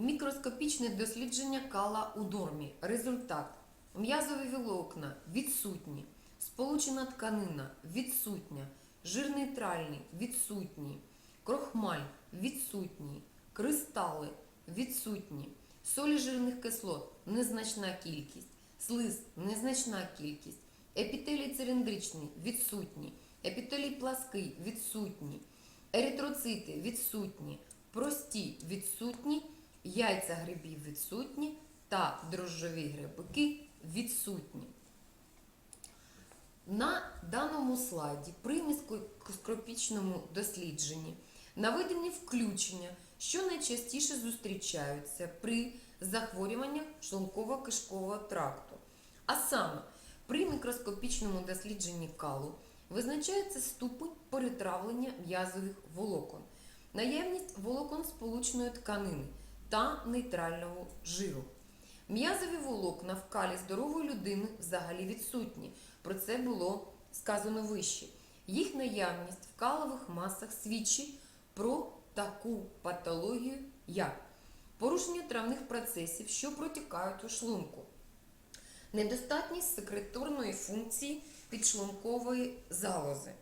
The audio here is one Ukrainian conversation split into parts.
Мікроскопічне дослідження кала у нормі. Результат. М'язові волокна відсутні. Сполучена тканина відсутня. Жир нейтральний відсутній. Крохмаль відсутній. Кристали відсутні. Солі жирних кислот незначна кількість. Слиз незначна кількість. Епітелій циліндричний відсутній. Епітелій плаский відсутній. Еритроцити відсутні. Прості відсутні. Яйця грибів відсутні та дрожжові грибки відсутні. На даному слайді при мікроскопічному дослідженні наведені включення, що найчастіше зустрічаються при захворюваннях шлунково-кишкового тракту. А саме при мікроскопічному дослідженні калу визначається ступень перетравлення м'язових волокон, наявність волокон сполучної тканини та нейтрального жиру. М'язові волокна в калі здорової людини взагалі відсутні. Про це було сказано вище. Їх наявність в калових масах свідчить про таку патологію, як порушення травних процесів, що протікають у шлунку, недостатність секреторної функції підшлункової залози,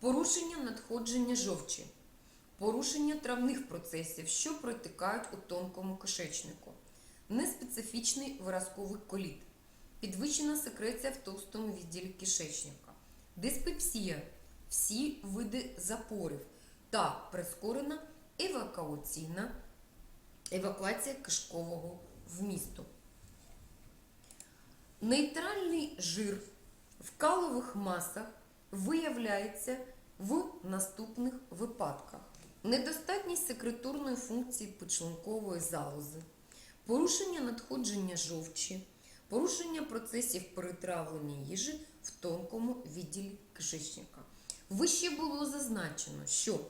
порушення надходження жовчі, порушення травних процесів, що протикають у тонкому кишечнику, неспецифічний виразковий коліт, підвищена секреція в товстому відділі кишечника, диспепсія, всі види запорів. Та прискорена евакуаційна евакуація кишкового вмісту. Нейтральний жир в калових масах виявляється в наступних випадках: недостатність секреторної функції підшлункової залози, порушення надходження жовчі, порушення процесів перетравлення їжі в тонкому відділі кишечника. Вище було зазначено, що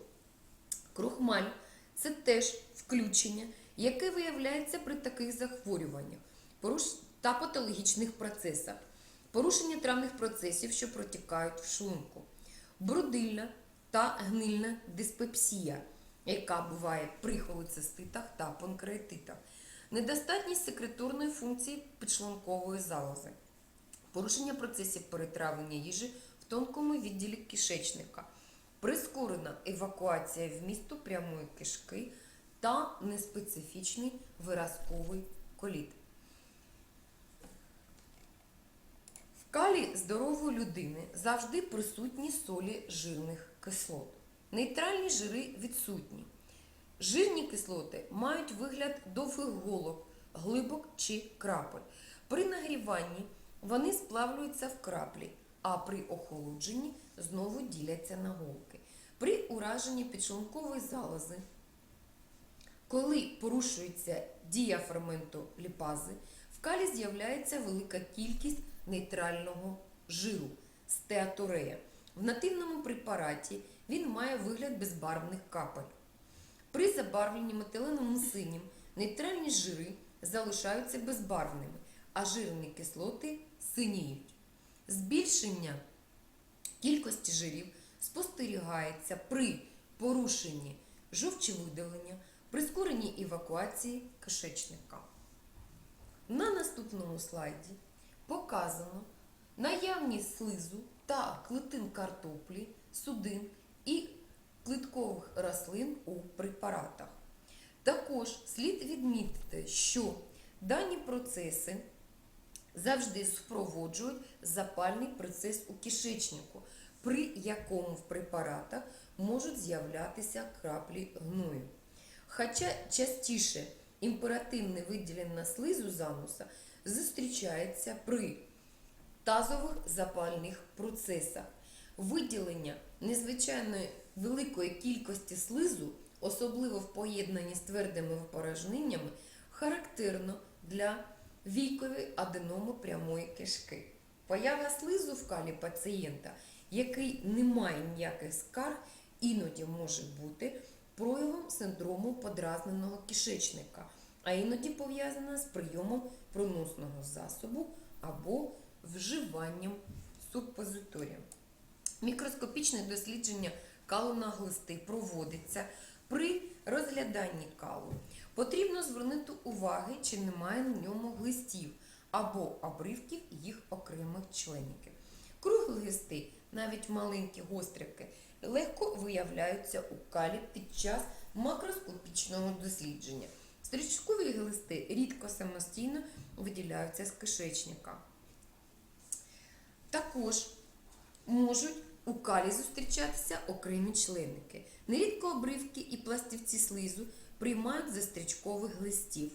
крохмаль це теж включення, яке виявляється при таких захворюваннях та патологічних процесах, порушення травних процесів, що протікають в шлунку, брудильна та гнильна диспепсія, яка буває при холециститах та панкреатитах, недостатність секреторної функції підшлункової залози, порушення процесів перетравлення їжі в тонкому відділі кишечника, прискорена евакуація вмісту прямої кишки та неспецифічний виразковий коліт. В калі здорової людини завжди присутні солі жирних кислот. Нейтральні жири відсутні. Жирні кислоти мають вигляд довгих голок, глибок чи крапель. При нагріванні вони сплавлюються в краплі, а при охолодженні знову діляться на голки. При ураженні підшлункової залози, коли порушується дія ферменту ліпази, в калі з'являється велика кількість нейтрального жиру стеатурея. В нативному препараті він має вигляд безбарвних капель. При забарвленні метиленим синім нейтральні жири залишаються безбарвними, а жирні кислоти синіють. Збільшення кількості жирів спостерігається при порушенні жовчовидалення, прискоренні евакуації кишечника. На наступному слайді показано наявність слизу та клетин картоплі, судин і кліткових рослин у препаратах. Також слід відмітити, що дані процеси завжди супроводжують запальний процес у кишечнику, при якому в препаратах можуть з'являтися краплі гною. Хоча частіше імперативне виділення слизу зануса зустрічається при тазових запальних процесах. Виділення незвичайної великої кількості слизу, особливо в поєднанні з твердими випорожненнями, характерно для вікової аденоми прямої кишки. Поява слизу в калі пацієнта, який не має ніяких скарг, іноді може бути проявом синдрому подразненого кишечника, а іноді пов'язана з прийомом проносного засобу або вживанням супозиторія. Мікроскопічне дослідження калу на глисти проводиться при розгляданні калу. Потрібно звернути уваги, чи немає на ньому глистів або обривків їх окремих членників. Круглі глисти, навіть маленькі гострики, легко виявляються у калі під час макроскопічного дослідження. Стрічкові глисти рідко самостійно виділяються з кишечника. Також можуть у калі зустрічатися окремі членники. Нерідко обривки і пластівці слизу приймають за стрічкових глистів.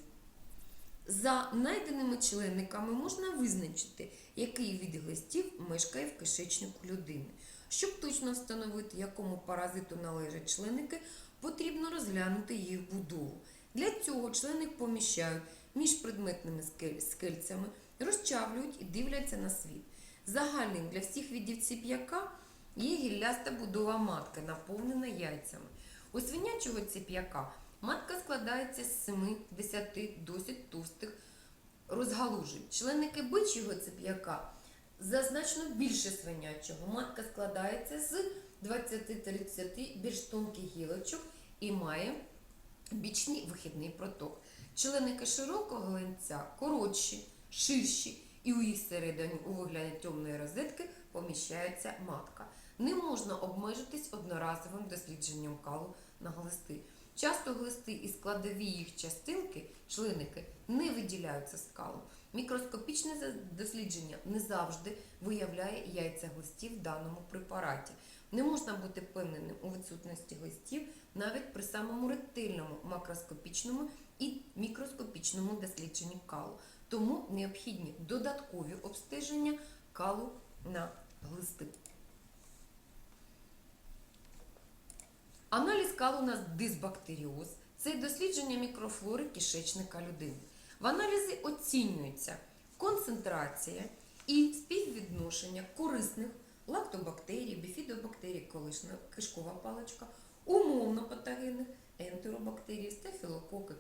За найденими членниками можна визначити, який від глистів мешкає в кишечнику людини. Щоб точно встановити, якому паразиту належать членники, потрібно розглянути їх будову. Для цього членник поміщають між предметними скель- скельцями, розчавлюють і дивляться на світ. Загальним для всіх видів ціп'яка є гілляста будова матки, наповнена яйцями. У свинячого ціп'яка матка складається з 7-10 досить товстих розгалужень. Членники бичого цип'яка значно більше свинячого. Матка складається з 20-30 більш тонких гілочок і має бічний вихідний проток. Членики широкого гленця коротші, ширші, і у їх середині у вигляді темної розетки поміщається матка. Не можна обмежитись одноразовим дослідженням калу на глисти. Часто глисти і складові їх частинки, членики, не виділяються з калу. Мікроскопічне дослідження не завжди виявляє яйця глистів в даному препараті. Не можна бути впевненим у відсутності глистів навіть при самому ретельному макроскопічному і мікроскопічному дослідженні калу. Тому необхідні додаткові обстеження калу на глисти. Аналіз калу на дисбактеріоз це дослідження мікрофлори кишечника людини. В аналізі оцінюється концентрація і співвідношення корисних лактобактерій, біфідобактерій, колишня кишкова паличка, умовно патогенних ентеробактерій, стафілококи,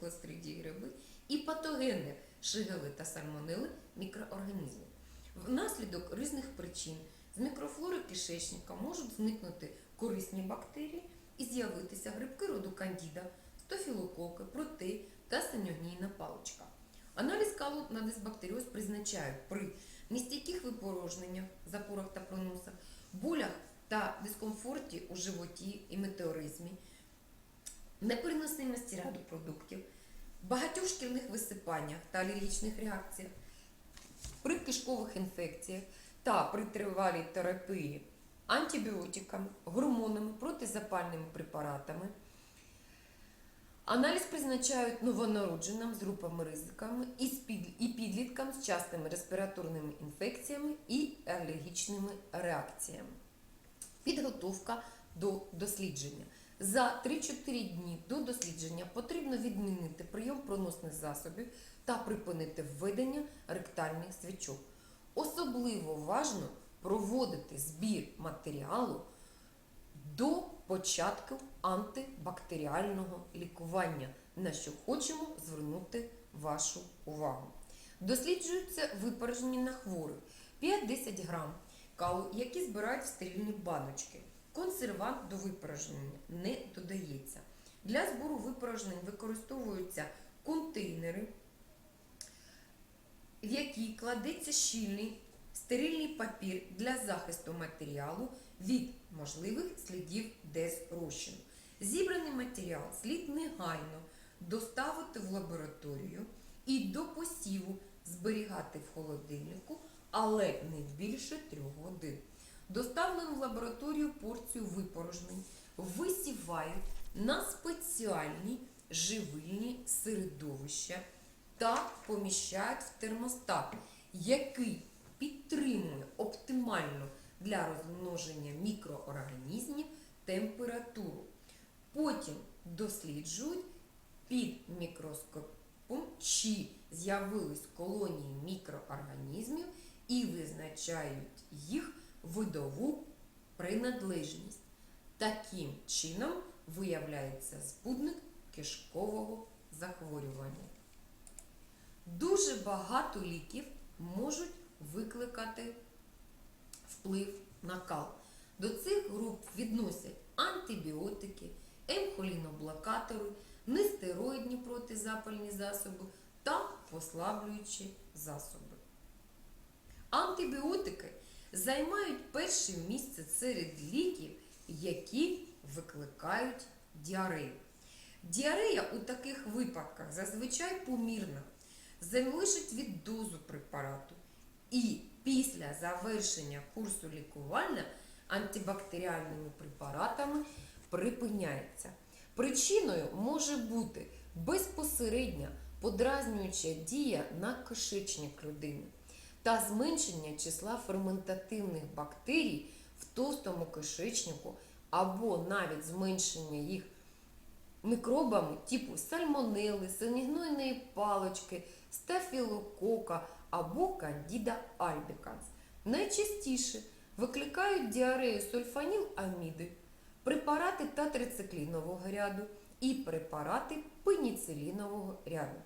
клостридії гриби і патогенних шигели та сальмонели мікроорганізмів. Внаслідок різних причин з мікрофлори кишечника можуть зникнути корисні бактерії і з'явитися грибки роду кандіда, стофілококи, протей та синьогнійна паличка. Аналіз калу на дисбактеріоз призначають при нестійких випорожненнях, запорах та проносах, болях та дискомфорті у животі і метеоризмі, непереносимості ряду продуктів, багатьох шкільних висипаннях та алергічних реакціях, при кишкових інфекціях та при тривалій терапії антибіотиками, гормонами, протизапальними препаратами. Аналіз призначають новонародженим з групами ризиками і, підліткам з частими респіраторними інфекціями і алергічними реакціями. Підготовка до дослідження. За 3-4 дні до дослідження потрібно відмінити прийом проносних засобів та припинити введення ректальних свічок. Особливо важно проводити збір матеріалу до початку антибактеріального лікування, на що хочемо звернути вашу увагу. Досліджуються випорожнені на хворих 5-10 грам калу, які збирають в стерильні баночки. Консервант до випорожнення не додається. Для збору випорожнень використовуються контейнери, в які кладеться щільний стерильний папір для захисту матеріалу від можливих слідів дезрозчину. Зібраний матеріал слід негайно доставити в лабораторію і до посіву зберігати в холодильнику, але не більше трьох годин. Доставлену в лабораторію порцію випорожнень висівають на спеціальні живильні середовища та поміщають в термостат, який підтримує оптимальну для розмноження мікроорганізмів температуру. Потім досліджують під мікроскопом, чи з'явились колонії мікроорганізмів і визначають їх видову приналежність. Таким чином виявляється збудник кишкового захворювання. Дуже багато ліків можуть викликати вплив на кал. До цих груп відносять антибіотики, емхоліноблокатори, нестероїдні протизапальні засоби та послаблюючі засоби. Антибіотики займають перше місце серед ліків, які викликають діарею. Діарея у таких випадках зазвичай помірна, залежить від дозу препарату. І після завершення курсу лікування антибактеріальними препаратами припиняється. Причиною може бути безпосередня подразнююча дія на кишечник людини та зменшення числа ферментативних бактерій в товстому кишечнику або навіть зменшення їх мікробами типу сальмонели, синігнойної палички, стафілокока або кандіда альбіканс. Найчастіше викликають діарею сульфаніламіди, препарати татрициклінового ряду і препарати пеніцилінового ряду.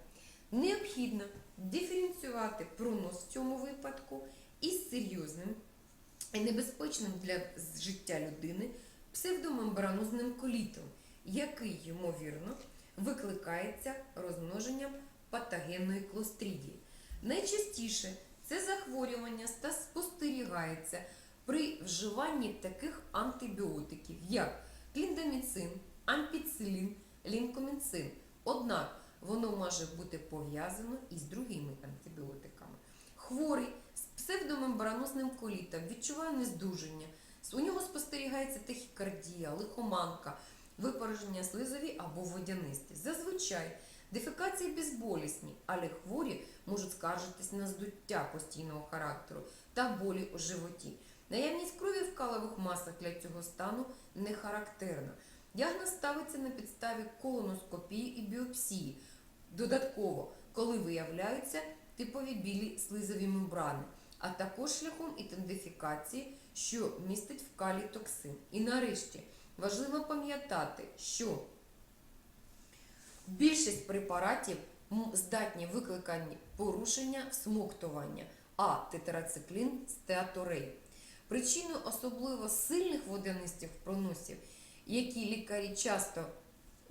Необхідно диференціювати пронос в цьому випадку із серйозним і небезпечним для життя людини псевдомембранозним колітом, який, ймовірно, викликається розмноженням патогенної клостридії. Найчастіше це захворювання спостерігається при вживанні таких антибіотиків, як кліндаміцин, ампіцилін, лінкоміцин. Однак воно може бути пов'язано із другими антибіотиками. Хворий з псевдомембранозним колітом відчуває нездужання. У нього спостерігається тахікардія, лихоманка, випорожнення слизові або водянисті. Зазвичай дефекації безболісні, але хворі можуть скаржитись на здуття постійного характеру та болі у животі. Наявність крові в калових масах для цього стану не характерна. Діагноз ставиться на підставі колоноскопії і біопсії. Додатково, коли виявляються типові білі слизові мембрани, а також шляхом ідентифікації, що містить в калій токсин. І нарешті важливо пам'ятати, що більшість препаратів здатні викликати порушення всмоктування, а тетрациклін стеаторей. Причиною особливо сильних водянистих проносів, які лікарі часто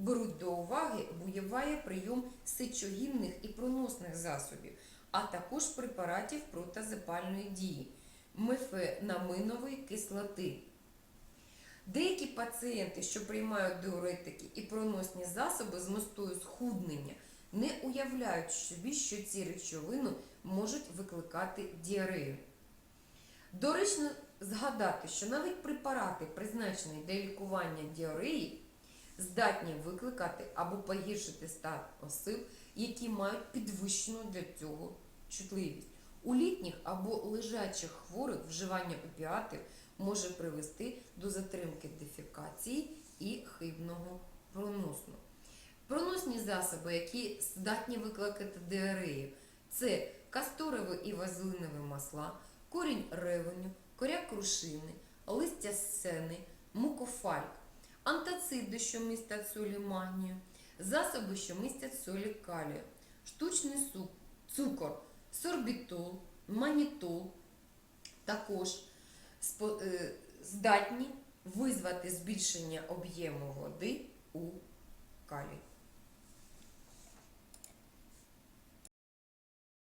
беруть до уваги, виявляє прийом сечогінних і проносних засобів, а також препаратів протизапальної дії, мефенаминової кислоти. Деякі пацієнти, що приймають диуретики і проносні засоби з метою схуднення, не уявляють собі, що ці речовини можуть викликати діарею. Доречно згадати, що навіть препарати, призначені для лікування діареї, здатні викликати або погіршити стан осиб, які мають підвищену для цього чутливість. У літніх або лежачих хворих вживання опіатів може привести до затримки дефекації і хибного проносу. Проносні засоби, які здатні викликати діарею, це касторові і вазелинові масла, корінь ревеню, коря крушини, листя сени, мукофальк, антациди, що містять солі магнію, засоби, що містять солі калію, штучний цукор, сорбітол, манітол, також е, здатні визвати збільшення об'єму води у калій.